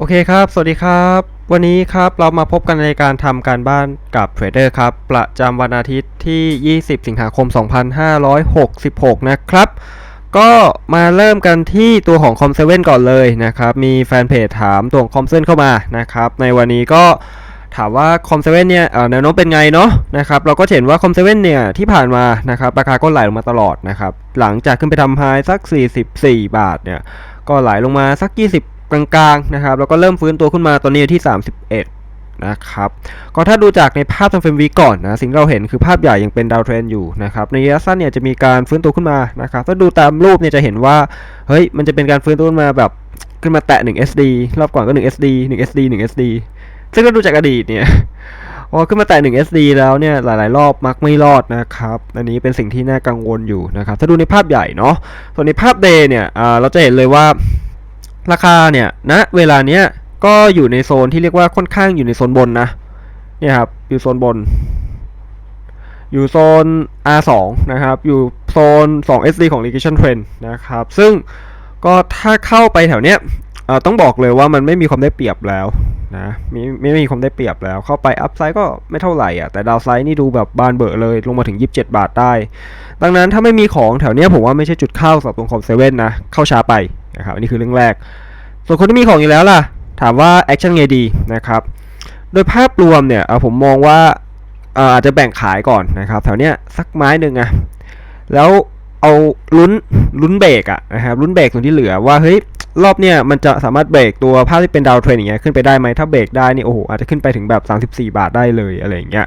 โอเคครับ สวัสดีครับ วันนี้ครับเรามาพบกันในการทำการบ้านกับเทรดเดอร์ครับ ประจำวันอาทิตย์ที่ 20 สิงหาคม 2566 นะครับ ก็มาเริ่มกันที่ตัวของ c o m 7ก่อนเลยนะครับ มีแฟนเพจถามตัวของ c o m 7เข้ามานะครับ ในวันนี้ก็ถามว่า c o m 7เนี่ยเอ่อแนวโน้มเป็นไงเนาะนะครับเราก็เห็นว่า c o m 7เนี่ยที่ผ่านมานะครับราคาก็ไหลลงมาตลอดนะครับหลังจากขึ้นไปทำไฮสัก 44 บาทเนี่ยก็ไหลลงมาสัก 20 กลางๆนะครับแล้วก็เริ่มฟื้นตัวขึ้นมาตอนนี้ที่ 31 นะครับก็ถ้าดูจากในภาพทางเฟรมวีก่อนนะสิ่งที่เราเห็นคือภาพใหญ่ยังเป็นดาวเทรนอยู่นะครับในระยะสั้นเนี่ยจะมีการฟื้นตัวขึ้นมานะครับถ้าดูตามรูปเนี่ยจะเห็นว่าเฮ้ยมันจะเป็นการฟื้นตัวขึ้นมาแบบขึ้นมาแตะ 1 SD รอบก่อนก็ 1 SD 1 SD 1 SD ซึ่งถ้าดูจากอดีตเนี่ยพอขึ้นมาแตะ1 SD แล้วเนี่ยหลาย ๆ รอบมักไม่รอดนะครับ อันนี้เป็นสิ่งที่น่ากังวลอยู่นะครับ ถ้าดูในภาพใหญ่เนาะส่วนในภาพเดย์เนี่ยเราจะเห็นเลยว่า ราคาเนี่ยณเวลาเนี้ยก็อยู่ในโซนที่เรียกว่าค่อนข้างอยู่ในโซนบนนะเนี่ยครับอยู่โซนบน อยู่โซน R2 นะครับ อยู่โซน 2 SD ของ Regression Trend นะครับ ซึ่งก็ถ้าเข้าไปแถวเนี้ยต้องบอกเลยว่ามันไม่มีความได้เปรียบแล้วนะไม่ไม่มีความได้เปรียบแล้ว เข้าไปอัพไซด์ก็ไม่เท่าไหร่อะแต่ดาวไซด์นี่ดูแบบบานเบอร์เลย ลงมาถึง 27 บาทได้ ดังนั้นถ้าไม่มีของแถวเนี้ยผมว่าไม่ใช่จุดเข้าสำหรับตรงคอมเซเว่นนะ เข้าช้าไป นะครับอันนี้คือเรื่องแรก ส่วนคนที่มีของอยู่แล้วล่ะ ถามว่าแอคชั่นไงดีนะครับโดยภาพรวมเนี่ยเอ่อผมมองว่าเอ่ออาจจะแบ่งขายก่อนนะครับแถวเนี้ยสักไม้หนึ่งอะแล้วเอาลุ้นลุ้นเบรกอะนะครับลุ้นเบรกส่วนที่เหลือว่าเฮ้ยรอบเนี้ยมันจะสามารถเบรกตัวภาพที่เป็นดาวเทรนอย่างเงี้ยขึ้นไปได้ไหมถ้าเบรกได้นี่โอ้โหอาจจะขึ้นไปถึงแบบ 34 บาทได้เลยอะไรอย่างเงี้ย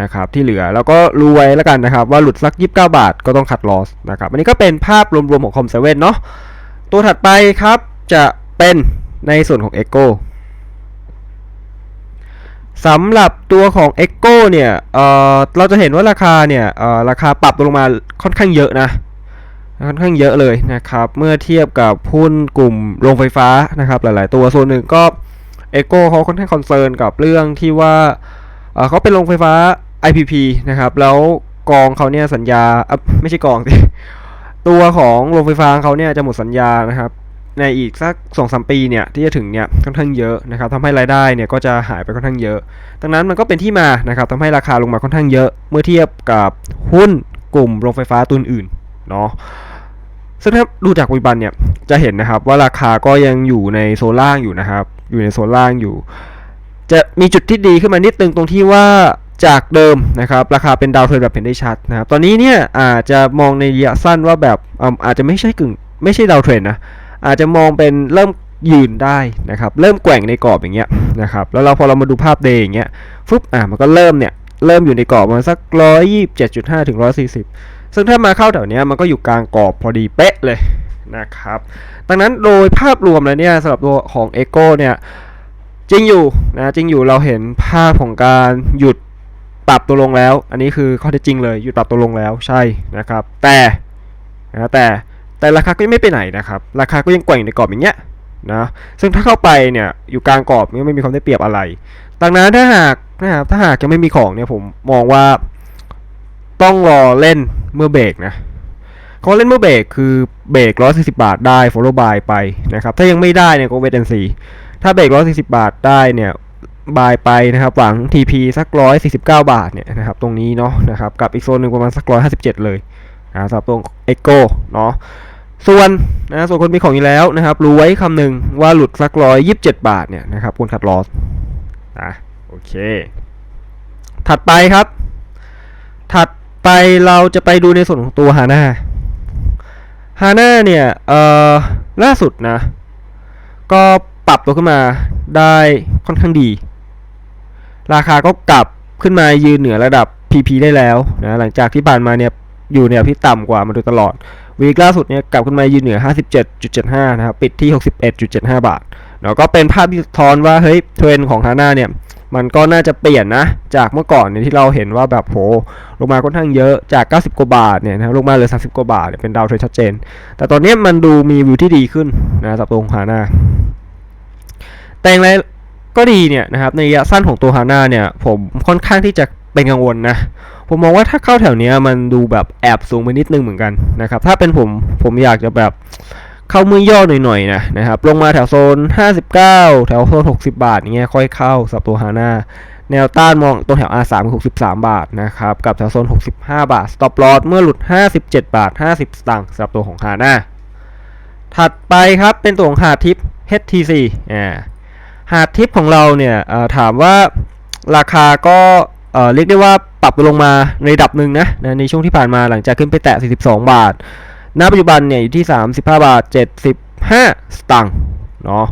นะครับที่เหลือแล้วก็รู้ไว้แล้วกันนะครับว่าหลุดสัก 29 บาทก็ต้องคัดลอสนะครับอันนี้ก็เป็นภาพรวมๆของคอมเซเว่นเนาะ ตัวถัดไปครับจะเป็นในส่วนของ Echo สำหรับตัวของ Echo เนี่ยเอ่อเราจะเห็นว่าราคาเนี่ยเอ่อราคาปรับตัวลงมาค่อนข้างเยอะนะ ค่อนข้างเยอะเลยนะครับ เมื่อเทียบกับหุ้นกลุ่มโรงไฟฟ้านะครับหลาย ๆ ตัวส่วนหนึ่งก็ Echo เขาค่อนข้างคอนเซิร์นกับเรื่องที่ว่าเเขาเป็นโรงไฟฟ้า IPP นะครับ แล้วกองเขาเนี่ยสัญญาอะไม่ใช่กองสิ ตัวของโรงไฟฟ้าเขาเนี่ยจะหมดสัญญานะครับ ในอีกสักสองสามปีเนี่ยที่จะถึงเนี่ยค่อนข้างเยอะนะครับทำให้รายได้เนี่ยก็จะหายไปค่อนข้างเยอะ ดังนั้นมันก็เป็นที่มานะครับทำให้ราคาลงมาค่อนข้างเยอะ เมื่อเทียบกับหุ้นกลุ่มโรงไฟฟ้าตัวอื่นเนาะซึ่งถ้าดูจากปัจจุบันเนี่ยจะเห็นนะครับว่าราคาก็ยังอยู่ในโซนล่างอยู่นะครับ อยู่ในโซนล่างอยู่ จะมีจุดที่ดีขึ้นมานิดนึงตรงที่ว่า จากเดิมนะครับราคาเป็นดาวเทรนแบบเห็นได้ชัดนะครับตอนนี้เนี่ยอาจจะมองในระยะสั้นว่าแบบอาจจะไม่ใช่กึ่งไม่ใช่ดาวเทรนนะอาจจะมองเป็นเริ่มยืนได้นะครับเริ่มแกว่งในกรอบอย่างเงี้ยนะครับแล้วเราพอเรามาดูภาพเดย์อย่างเงี้ยฟึบอะมันก็เริ่มเนี่ยเริ่มอยู่ในกรอบมาสักร้อยยี่สิบเจ็ดจุดห้าถึงร้อยสี่สิบซึ่งถ้ามาเข้าแถวเนี้ยมันก็อยู่กลางกรอบพอดีเป๊ะเลยนะครับดังนั้นโดยภาพรวมแล้วเนี่ยสำหรับตัวของ e c h o เนี่ยจริงอยู่นะจริงอยู่เราเห็นภาพของการหยุด ปรับตัวลงแล้ว อันนี้คือข้อเท็จจริงเลยหยุดปรับตัวลงแล้วใช่นะครับ แต่นะแต่แต่ราคาก็ยังไม่ไปไหนนะครับ ราคาก็ยังแกว่งในกรอบอย่างเงี้ยนะซึ่งถ้าเข้าไปเนี่ยอยู่กลางกรอบก็ไม่มีความได้เปรียบอะไรดังนั้นถ้าหากนะครับถ้าหากยังไม่มีของเนี่ยผมมองว่าต้องรอเล่นเมื่อเบรกนะเขาเล่นเมื่อเบรกคือเบรก140บาทได้ follow buy ไปนะครับ ถ้ายังไม่ได้เนี่ยก็เวทแอนซีถ้าเบรก140บาทได้เนี่ย บายไปนะครับหวัง TP สัก 149 บาทเนี่ยนะครับตรงนี้เนาะนะครับกับอีกโซนหนึ่งประมาณสัก 157 เลยนะสำหรับตรง Echo เนาะส่วนนะส่วนคนมีของอยู่แล้วนะครับรู้ไว้คำหนึ่งว่าหลุดสัก 127 บาทเนี่ยนะครับควรคัดลอสนะโอเค ถัดไปครับ ถัดไปเราจะไปดูในส่วนของตัวฮาน่าฮาน่าเนี่ยเอ่อล่าสุดนะ ก็ปรับตัวขึ้นมาได้ค่อนข้างดี ราคาก็กลับขึ้นมายืนเหนือระดับ PP ได้แล้วนะหลังจากที่ผ่านมาเนี่ยอยู่ในระดับที่ต่ำกว่ามาโดยตลอดวีคล่าสุดเนี่ยกลับขึ้นมายืนเหนือ 57.75 นะครับปิดที่ 61.75 บาทแล้วก็เป็นภาพที่สะท้อนว่าเฮ้ยเทรนของฮาน่าเนี่ยมันก็น่าจะเปลี่ยนนะ จากเมื่อก่อนเนี่ยที่เราเห็นว่าแบบโหลงมาค่อนข้างเยอะจาก 90 กว่าบาทเนี่ยนะลงมาเหลือ 30 กว่าบาทเนี่ยเป็นดาวเทรนชัดเจน แต่ตอนนี้มันดูมีวิวที่ดีขึ้นนะสำหรับตัวของฮาน่าแต่อย่างไร ก็ดีเนี่ยนะครับในระยะสั้นของตัวฮาน่าเนี่ยผมค่อนข้างที่จะเป็นกังวลนะผมมองว่าถ้าเข้าแถวเนี้ยมันดูแบบแอบสูงไปนิดนึงเหมือนกันนะครับถ้าเป็นผมผมอยากจะแบบเข้ามือย่อหน่อยๆนะนะครับลงมาแถวโซน 59 แถวโซน 60 บาทอย่างเงี้ยค่อยเข้าสับตัวฮาน่าแนวต้านมองตรงแถว R3 คือ63 บาทนะครับกับแถวโซน 65 บาท stop loss เมื่อหลุด 57 บาท 50 สตางค์สำหรับตัวของฮาน่าถัดไปครับเป็นตัวของหาทิป HTC อ่า หาดทิปของเราเนี่ยถามว่าราคาก็เรียกได้ว่าปรับลงมาในระดับหนึ่งนะในช่วงที่ผ่านมาหลังจากขึ้นไปแตะ 42 บาท ณ ปัจจุบันเนี่ยอยู่ที่ 35 บาท 75 สตางค์เนาะ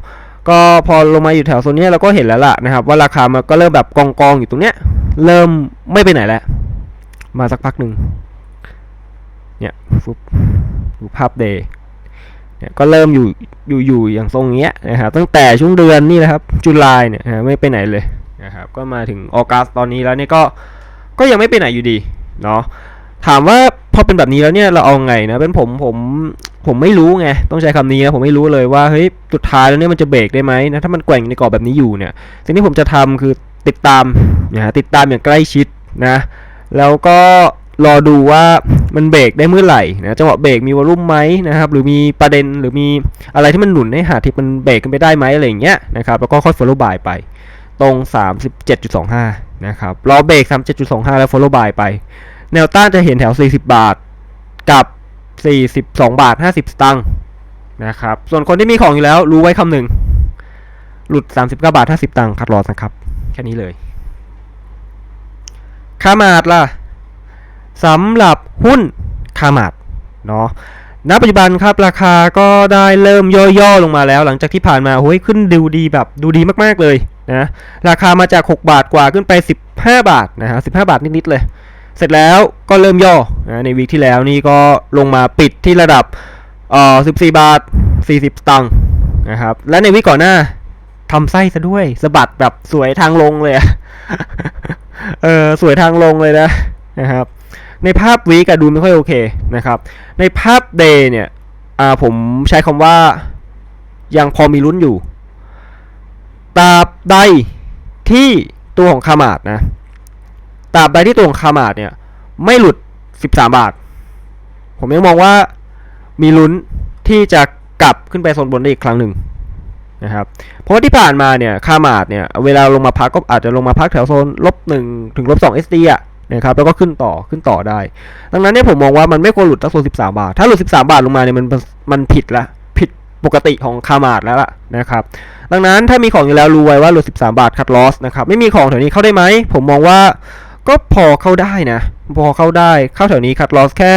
ก็พอลงมาอยู่แถวโซนนี้เราก็เห็นแล้วล่ะนะครับ ว่าราคามันก็เริ่มแบบกองกองๆอยู่ตรงเนี้ยเริ่มไม่ไปไหนแล้ว มาสักพักหนึ่งเนี่ยฟุบดูภาพเดย์ เนี่ยก็เริ่มอยู่อยู่อยู่อย่างทรงเนี้ยนะครับตั้งแต่ช่วงเดือนนี่แหละครับจุลายเนี่ยนะไม่ไปไหนเลยนะครับก็มาถึงออกัสตอนนี้แล้วเนี่ยก็ก็ยังไม่ไปไหนอยู่ดีเนาะถามว่าพอเป็นแบบนี้แล้วเนี่ยเราเอาไงนะเป็นผมผมผมไม่รู้ไงต้องใช้คำนี้นะผมไม่รู้เลยว่าเฮ้ยสุดท้ายแล้วเนี่ยมันจะเบรกได้ไหมนะถ้ามันแกว่งในกรอบแบบนี้อยู่เนี่ยสิ่งที่ผมจะทำคือติดตามนะฮะติดตามอย่างใกล้ชิดนะแล้วก็ รอดูว่ามันเบรกได้เมื่อไหร่นะจังหวะเบรกมีวอลุ่มไหมนะครับหรือมีประเด็นหรือมีอะไรที่มันหนุนให้หาทิปมันเบรกกันไปได้ไหมอะไรอย่างเงี้ยนะครับแล้วก็ค่อย follow by ไปตรง 37.25 นะครับ รอเบรก 37.25 แล้ว follow by ไป แนวต้านจะเห็นแถว 40 บาทกับ 42 บาท 50 สตางค์นะครับ ส่วนคนที่มีของอยู่แล้วรู้ไว้คำหนึ่ง หลุด 39 บาท 50สตังค์คัดลอสนะครับ แค่นี้เลยคามาดล่ะ สำหรับหุ้นคามาดเนาะณปัจจุบันครับราคาก็ได้เริ่มย่อๆลงมาแล้ว หลังจากที่ผ่านมาโอ้ยขึ้นดูดีแบบดูดีมากๆเลยนะราคามาจาก 6 บาทกว่าขึ้นไป 15 บาทนะฮะ15บาทนิดๆเลย เสร็จแล้วก็เริ่มย่อนะในวีคที่แล้วนี่ก็ลงมาปิดที่ระดับเอ่อ14 บาท 40 สตังค์นะครับและในวีคก่อนหน้าทำไส้ซะด้วยสะบัดแบบสวยทางลงเลยเออสวยทางลงเลยนะนะครับ ในภาพวีกดูไม่ค่อยโอเคนะครับ ในภาพเดย์เนี่ยผมใช้คำว่ายังพอมีลุ้นอยู่ตราบใดที่ตัวของคามาดนะตราบใดที่ตัวของคามาดเนี่ยไม่หลุด 13 บาท ผมยังมองว่ามีลุ้นที่จะกลับขึ้นไปโซนบนได้อีกครั้งหนึ่งนะครับเพราะว่าที่ผ่านมาเนี่ยคามาดเนี่ยเวลาลงมาพักก็อาจจะลงมาพักแถวโซนลบหนึ่งถึงลบสอง SD อะ นะครับแล้วก็ขึ้นต่อขึ้นต่อได้ ดังนั้นเนี่ยผมมองว่ามันไม่ควรหลุดตั้งโซน13บาท ถ้าหลุด13บาทลงมาเนี่ยมันมันผิดละผิดปกติของคามาดแล้วล่ะนะครับดังนั้นถ้ามีของอยู่แล้วรู้ไว้ว่าหลุด13บาทคัดลอสนะครับไม่มีของแถวนี้เข้าได้ไหมผมมองว่าก็พอเข้าได้นะ พอเข้าได้เข้าแถวนี้คัดลอสแค่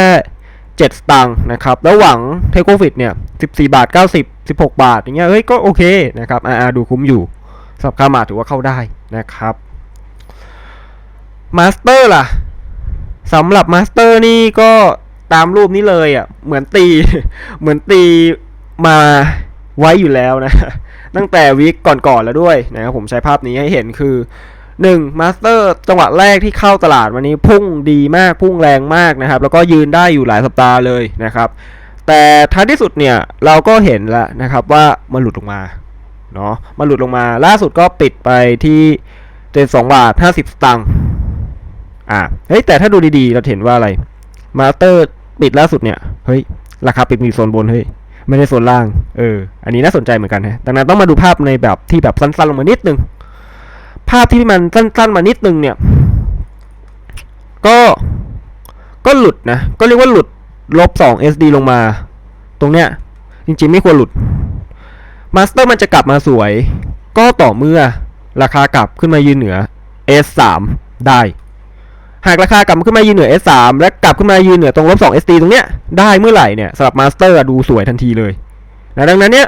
7 สตางค์นะครับแล้วหวังเทคโ o ฟิตเนี่ย 14 บาท 90 16 บาทอย่างเงี้ยเฮ้ยก็โอเคนะครับอ่าดูคุ้มอยู่สำหรับคามาถือว่าเข้าได้นะครับ มาสเตอร์ล่ะสำหรับมาสเตอร์นี่ก็ตามรูปนี้เลยอะ เหมือนตี เหมือนตีมาไว้อยู่แล้วนะ ตั้งแต่วีคก่อนๆแล้วด้วยนะครับผมใช้ภาพนี้ให้เห็นคือ 1. มาสเตอร์จังหวะแรกที่เข้าตลาดวันนี้พุ่งดีมากพุ่งแรงมากนะครับ แล้วก็ยืนได้อยู่หลายสัปดาห์เลยนะครับ แต่ท้ายที่สุดเนี่ยเราก็เห็นแล้วนะครับว่ามันหลุดลงมาเนาะมันหลุดลงมาล่าสุดก็ปิดไปที่72บาท50สตางค์ อ่าเฮ้ยแต่ถ้าดูดีๆ เราเห็นว่าอะไรมาสเตอร์ปิดล่าสุดเนี่ยเฮ้ยราคาปิดมีโซนบนเฮ้ยไม่ได้โซนล่าง เออ อันนี้น่าสนใจเหมือนกันฮะดังนั้นต้องมาดูภาพในแบบที่แบบสั้นๆลงมานิดนึง ภาพที่มันสั้นๆมานิดนึงเนี่ย ก็ ก็หลุดนะ ก็เรียกว่าหลุดลบ2 SD ลงมา ตรงเนี้ย จริงๆไม่ควรหลุด มาสเตอร์มันจะกลับมาสวย ก็ต่อเมื่อราคากลับขึ้นมายืนเหนือ S3 ได้ หากราคากลับขึ้นมายืนเหนือ S3 และกลับขึ้นมายืนเหนือตรงลบ2 SD ตรงเนี้ยได้เมื่อไหร่เนี่ยสำหรับมาสเตอร์ดูสวยทันทีเลยนะดังนั้นเนี่ย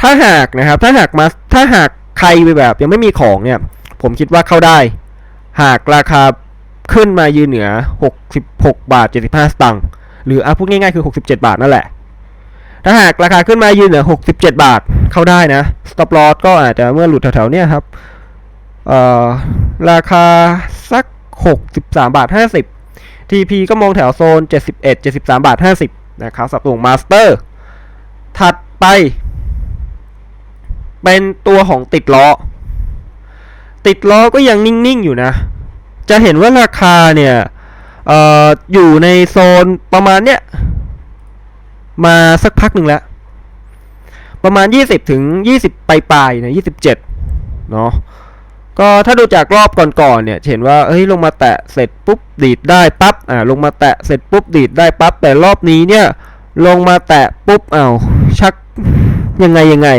ถ้าหากนะครับถ้าหากมาถ้าหากใครไปแบบยังไม่มีของเนี่ยผมคิดว่าเข้าได้ หากราคาขึ้นมายืนเหนือ 66 บาท 75 สตางค์หรืออะพูดง่ายๆคือ 67 บาทนั่นแหละ ถ้าหากราคาขึ้นมายืนเหนือ 67 บาทเข้าได้นะ stop loss ก็อาจจะเมื่อหลุดแถวๆเนี้ยครับเอ่อราคาสัก 63 บาท 50 TP ก็มองแถวโซน 71 73 บาท 50 นะครับสับตัวมาสเตอร์ ถัดไป เป็นตัวของติดล้อ ติดล้อก็ยังนิ่ง ๆ อยู่นะ จะเห็นว่าราคาเนี่ยอออยู่ในโซนประมาณเนี้ย มาสักพักหนึ่งแล้ว ประมาณ 20 ถึง 20 ปลายปลายๆนะ27 เนาะ ก็ถ้าดูจากรอบก่อนๆเนี่ยเห็นว่าเฮ้ยลงมาแตะเสร็จปุ๊บดีดได้ปั๊บอ่าลงมาแตะเสร็จปุ๊บดีดได้ปั๊บแต่รอบนี้เนี่ยลงมาแตะปุ๊บเอ้าชักยังไงยังไง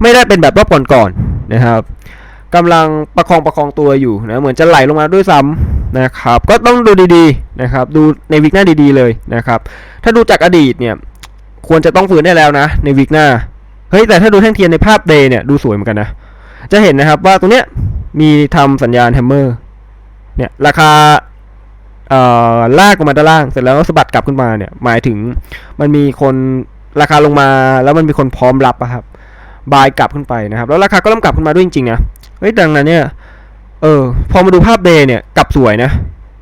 ไม่ได้เป็นแบบรอบก่อนๆนะครับกำลังประคองประคองตัวอยู่นะเหมือนจะไหลลงมาด้วยซ้ำนะครับ ก็ต้องดูดีๆนะครับ ดูในวิกหน้าดีๆเลยนะครับ ถ้าดูจากอดีตเนี่ยควรจะต้องฟื้นได้แล้วนะ ในวิกหน้าเฮ้ยแต่ถ้าดูแท่งเทียนในภาพเดย์เนี่ยดูสวยเหมือนกันนะ จะเห็นนะครับว่าตรงเนี้ยมีทำสัญญาณแฮมเมอร์เนี่ยราคาเอ่อลากลงมาด้านล่างเสร็จแล้วสะบัดกลับขึ้นมาเนี่ยหมายถึงมันมีคนราคาลงมาแล้วมันมีคนพร้อมรับอะครับบายกลับขึ้นไปนะครับแล้วราคาก็เริ่มกลับขึ้นมาด้วยจริงๆนะเฮ้ยดังนั้นเนี่ยเออพอมาดูภาพเดย์เนี่ยกลับสวยนะ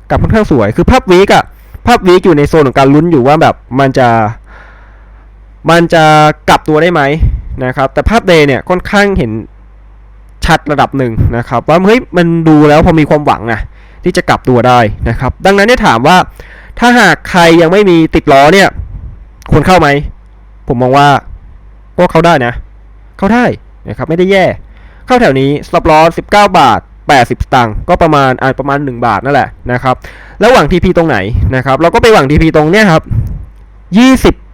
กลับค่อนข้างสวยคือภาพวีกอะภาพวีกอยู่ในโซนของการลุ้นอยู่ว่าแบบมันจะ มันจะกลับตัวได้ไหมนะครับแต่ภาพเดย์เนี่ยค่อนข้างเห็น ชัดระดับหนึ่งนะครับว่าเฮ้ยมันดูแล้วพอมีความหวังนะที่จะกลับตัวได้นะครับ ดังนั้นเนี่ยถามว่าถ้าหากใครยังไม่มีติดล้อเนี่ยควรเข้าไหม ผมมองว่าก็เข้าได้นะ เข้าได้นะครับไม่ได้แย่ เข้าแถวนี้ stop loss 19 บาท 80 สตางค์ก็ประมาณอ่าประมาณ 1 บาทนั่นแหละนะครับแล้วหวัง TP ตรงไหนนะครับเราก็ไปหวัง TP ตรงเนี้ยครับ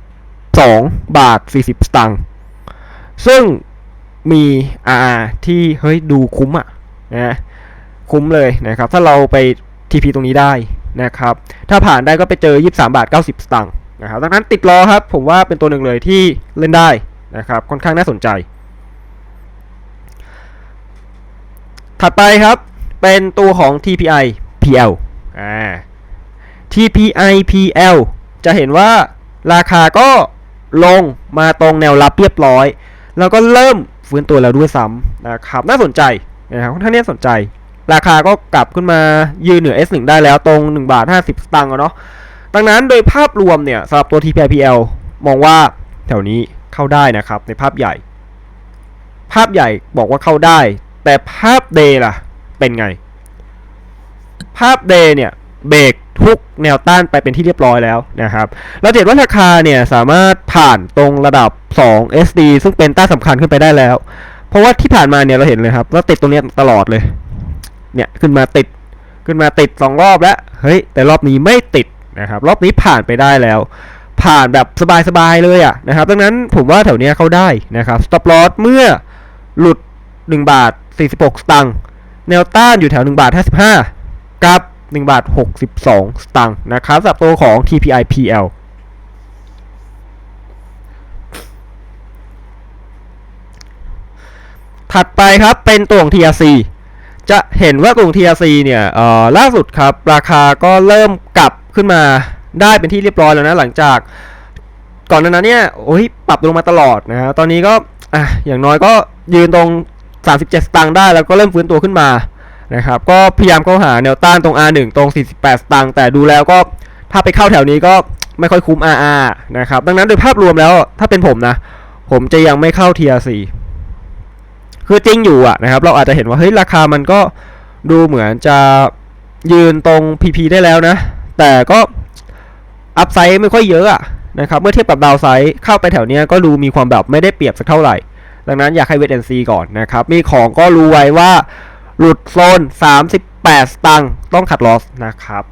22 บาท 40 สตางค์ซึ่ง มี RR ที่เฮ้ยดูคุ้มอะนะคุ้มเลยนะครับ ถ้าเราไป TP ตรงนี้ได้นะครับ ถ้าผ่านได้ก็ไปเจอ 23 บาท 90 สตางค์นะครับดังนั้นติดล้อครับ ผมว่าเป็นตัวหนึ่งเลยที่เล่นได้นะครับ ค่อนข้างน่าสนใจ ถัดไปครับ เป็นตัวของ TPI PL อ่า TPI PL จะเห็นว่าราคาก็ลงมาตรงแนวรับเรียบร้อย แล้วก็เริ่ม ฟื้นตัวแล้วด้วยซ้ำนะครับน่าสนใจนะครับค่อนข้างน่าสนใจ ราคาก็กลับขึ้นมายืนเหนือ S1 ได้แล้วตรง 1 บาท 50 สตางค์อะเนาะดังนั้นโดยภาพรวมเนี่ยสำหรับตัว TPI PL มองว่าแถวนี้เข้าได้นะครับในภาพใหญ่ ภาพใหญ่บอกว่าเข้าได้ แต่ภาพเดล่ะเป็นไง ภาพเดเนี่ยเบรกทุกแนวต้านไปเป็นที่เรียบร้อยแล้วนะครับ เราเห็นว่าราคาเนี่ยสามารถผ่านตรงระดับ 2 SD ซึ่งเป็นต้านสำคัญขึ้นไปได้แล้ว เพราะว่าที่ผ่านมาเนี่ยเราเห็นเลยครับว่าติดตรงนี้ตลอดเลย เนี่ยขึ้นมาติดขึ้นมาติดสองรอบแล้ว เฮ้ย แต่รอบนี้ไม่ติดนะครับ รอบนี้ผ่านไปได้แล้ว ผ่านแบบสบายๆเลยอะนะครับ ดังนั้นผมว่าแถวเนี้ยเข้าได้นะครับ stop loss เมื่อหลุด 1 บาท 46 สตางค์แนวต้านอยู่แถว 1 บาท 55 กับ 1 บาท 62 สตางค์นะครับสำหรับตัวของ TPIPL ถัดไปครับเป็นตัวของ TRC จะเห็นว่าตัวของ TRC เนี่ยล่าสุดครับราคาก็เริ่มกลับขึ้นมาได้เป็นที่เรียบร้อยแล้วนะหลังจากก่อนหน้านั้นเนี่ยโอ้ยปรับลงมาตลอดนะฮะตอนนี้ก็อะอย่างน้อยก็ยืนตรง 37 สตางค์ได้แล้วก็เริ่มฟื้นตัวขึ้นมานะครับก็พยายามเข้าหาแนวต้านตรง R1 ตรง 48 สตางค์แต่ดูแล้วก็ถ้าไปเข้าแถวนี้ก็ไม่ค่อยคุ้ม RR นะครับดังนั้นโดยภาพรวมแล้วถ้าเป็นผมนะ ผมจะยังไม่เข้า TRC คือจริงอยู่อะนะครับเราอาจจะเห็นว่าเฮ้ยราคามันก็ดูเหมือนจะยืนตรง PP ได้แล้วนะ แต่ก็อัพไซด์ไม่ค่อยเยอะอะนะครับเมื่อเทียบกับดาวไซด์เข้าไปแถวเนี้ยก็ดูมีความแบบไม่ได้เปรียบสักเท่าไหร่ ดังนั้นอยากให้เวทแอนซีก่อนนะครับ มีของก็รู้ไว้ว่าหลุดโซน 38 สตังค์ต้องขัดลอสนะครับ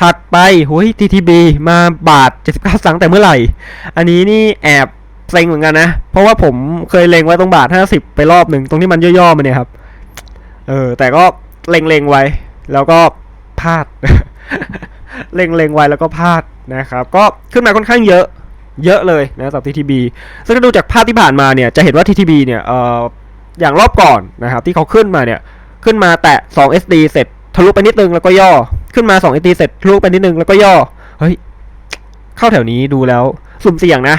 ถัดไปหุย TTB มาบาท 79สตางค์แต่เมื่อไหร่ อันนี้นี่แอบเซ็งเหมือนกันนะ เพราะว่าผมเคยเล็งไว้ตรงบาท 50 ไปรอบหนึ่งตรงที่มันย่อๆมาเนี่ยครับ เออ แต่ก็เล็งๆไว้ แล้วก็พลาด เล็งๆไว้แล้วก็พลาดนะครับ ก็ขึ้นมาค่อนข้างเยอะเยอะเลยนะสำหรับ TTB ซึ่งดูจากภาพที่ผ่านมาเนี่ย จะเห็นว่า TTB เนี่ยเอ่ออย่างรอบก่อนนะครับที่เขาขึ้นมาเนี่ย ขึ้นมาแตะ 2 SD เสร็จทะลุไปนิดนึงแล้วก็ย่อ ขึ้นมา2 SD เสร็จทะลุไปนิดนึงแล้วก็ย่อ เฮ้ย เข้าแถวนี้ดูแล้ว สุ่มเสี่ยงนะ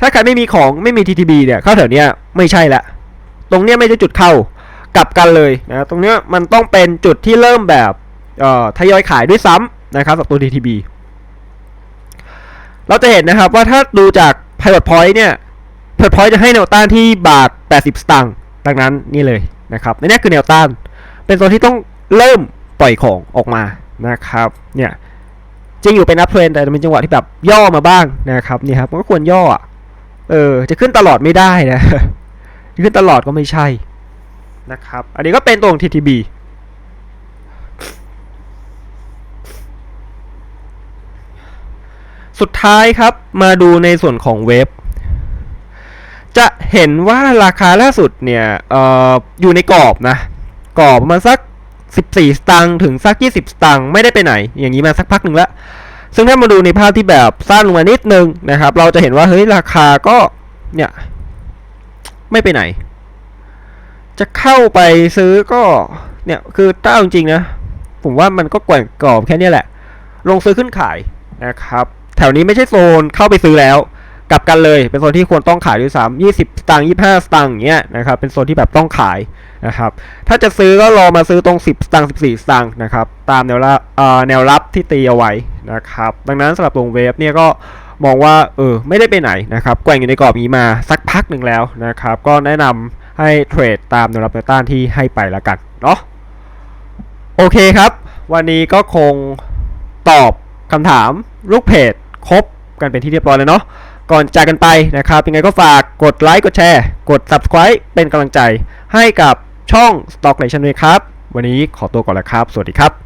ถ้าใครไม่มีของไม่มี TTB เนี่ย เข้าแถวเนี้ยไม่ใช่ละ ตรงเนี้ยไม่ใช่จุดเข้ากลับกันเลยนะ ตรงเนี้ยมันต้องเป็นจุดที่เริ่มแบบเอ่อทยอยขายด้วยซ้ำนะครับสำหรับตัว TTB เราจะเห็นนะครับว่าถ้าดูจาก Pilot Point เนี่ย Pilot Point จะให้แนวต้านที่บาท 80 สตางค์ดังนั้นนี่เลยนะครับในนี้คือแนวต้าน เป็นตัวที่ต้องเริ่ม ปล่อยของออกมานะครับเนี่ยจริงอยู่เป็นอัพเทรนแต่เป็นจังหวะที่แบบย่อมาบ้างนะครับนี่ครับมันก็ควรย่ออเออจะขึ้นตลอดไม่ได้นะขึ้นตลอดก็ไม่ใช่นะครับ อันนี้ก็เป็นตัวของ TTB สุดท้ายครับมาดูในส่วนของเว็บ จะเห็นว่าราคาล่าสุดเนี่ยเอออยู่ในกรอบนะ กรอบประมาณสัก 14 สตางค์ถึงสัก 20 สตางค์ไม่ได้ไปไหน อย่างนี้มาสักพักหนึ่งแล้ว ซึ่งถ้ามาดูในภาพที่แบบสั้นลงมานิดนึงนะครับ เราจะเห็นว่าเฮ้ยราคาก็เนี่ยไม่ไปไหน จะเข้าไปซื้อก็เนี่ยคือถ้าจริงๆนะ ผมว่ามันก็แกว่งกรอบแค่นี้แหละ ลงซื้อขึ้นขายนะครับ แถวนี้ไม่ใช่โซนเข้าไปซื้อแล้ว กลับกันเลยเป็นโซนที่ควรต้องขายด้วยซ้ำยี่สิบสตางค์ยี่ห้าสตางค์อย่างเงี้ยนะครับเป็นโซนที่แบบต้องขายนะครับถ้าจะซื้อก็รอมาซื้อตรงสิบสตางค์สิบสี่ตางค์นะครับตามแนวรับเอ่อแนวรับที่ตีเอาไว้นะครับดังนั้นสำหรับตรงเวฟเนี่ยก็มองว่าเออไม่ได้ไปไหนนะครับแกว่งอยู่ในกรอบนี้มาสักพักหนึ่งแล้วนะครับก็แนะนำให้เทรดตามแนวรับแนวต้านที่ให้ไปละกันเนาะโอเคครับ วันนี้ก็คงตอบคำถามลูกเพจครบกันเป็นที่เรียบร้อยแล้วเนาะ ก่อนจากกันไปนะครับยังไงก็ฝากกดไลค์กดแชร์ กด subscribe เป็นกำลังใจให้กับช่อง Stock Nation ด้วยครับ วันนี้ขอตัวก่อนแล้วครับ สวัสดีครับ